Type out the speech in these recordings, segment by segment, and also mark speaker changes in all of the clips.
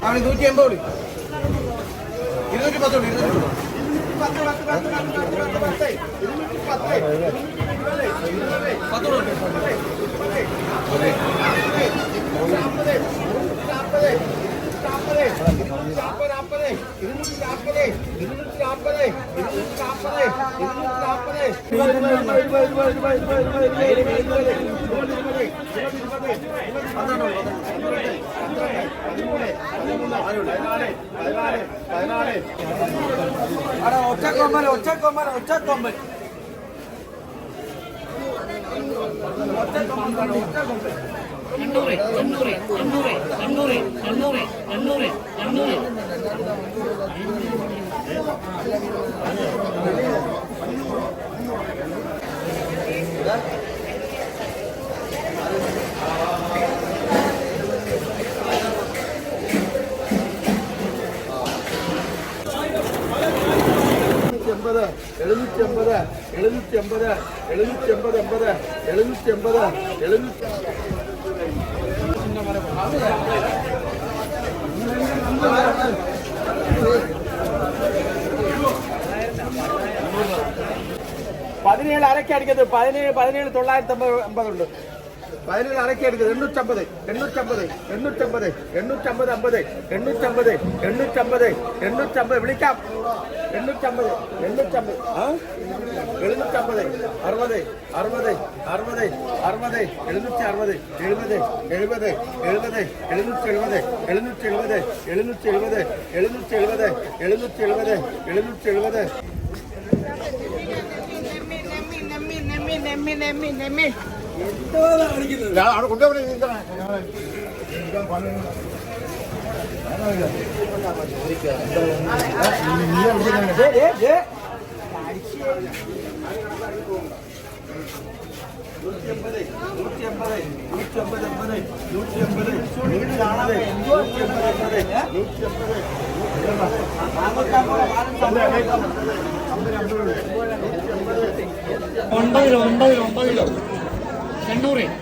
Speaker 1: അവിടെ നൂറ്റി എൺപത് ഇരുന്നൂറ്റി പത്തോളൂ ഇരുന്നൂറ്റി പത്തോളൂ പത്തോളൂ
Speaker 2: ഒറ്റക്കൊമ്പൻ ഒറ്റക്കൊമ്പൻ ഒറ്റക്കൊമ്പൻ.
Speaker 3: എണ്ണൂറ് എണ്ണൂറ് എണ്ണൂറ് എണ്ണൂറ് എണ്ണൂറ് എണ്ണൂറ് എണ്ണൂറ്
Speaker 2: എൺപത് എഴുന്നൂറ്റി എൺപത് എഴുന്നൂറ്റി എൺപത് എഴുന്നൂറ്റി എൺപത് എൺപത് എഴുന്നൂറ്റി എൺപത് എഴുന്നൂറ്റി പതിനേഴ് അരക്കടിക്കത്ത് പതിനേഴ് പതിനേഴ് തൊള്ളായിരത്തി അമ്പത് അമ്പതുണ്ട്. പതിനൊരു അരക്കെടുക്കുന്നത് എണ്ണൂറ്റമ്പത് എണ്ണൂറ്റമ്പത് എണ്ണൂറ്റമ്പത് എണ്ണൂറ്റമ്പത് അമ്പത് എണ്ണൂറ്റമ്പത് എണ്ണൂറ്റമ്പത് എണ്ണൂറ്റമ്പത്. വിളിക്കാം. എണ്ണൂറ്റമ്പത് എണ്ണൂറ്റമ്പത്. ആ? എഴുന്നൂറ്റമ്പത് അറുപത് അറുപത് അറുപത് അറുപത് എഴുന്നൂറ്റി അറുപത് എഴുപത് എഴുപത് എഴുപത് എഴുന്നൂറ്റി എഴുപത് എഴുന്നൂറ്റി എഴുപത് എഴുന്നൂറ്റി എഴുപത് എഴുന്നൂറ്റി എഴുപത് എഴുന്നൂറ്റി എഴുപത് എഴുന്നൂറ്റി എഴുപത്
Speaker 3: നെമ്മി നെമ്മി നെമ്മി നെമ്മി നെമ്മി നെമ്മി നെമ്മി ഒമ്പതിലോ ഒമ്പതിലോ ഒമ്പതിലോ. ചെണ്ടൂർ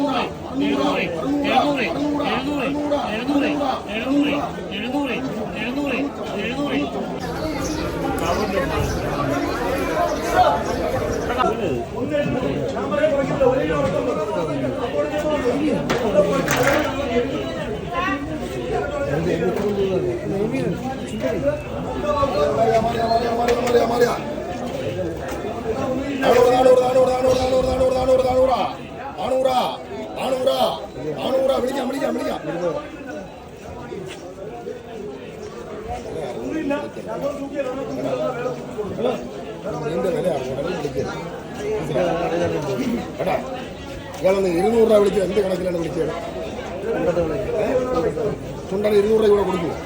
Speaker 3: എഴുന്നൂറ് എഴുന്നൂറ് എഴുന്നൂറ് എഴുന്നൂറ് എഴുന്നൂറ് എഴുന്നൂറ് എഴുന്നൂറ് നൂറാ നാനൂറാ
Speaker 1: വിളിക്കാം വിളിക്കാം വിളിക്കാം. നിന്റെ വിലയാണ് കേട്ടാ ഇയാളൊന്ന് ഇരുന്നൂറ് രൂപ വിളിച്ചത് എന്ത് കണക്കിലാണ് വിളിച്ചത്? ചുണ്ടന് ഇരുന്നൂറ് രൂപ കൂടെ കൊടുക്കുമോ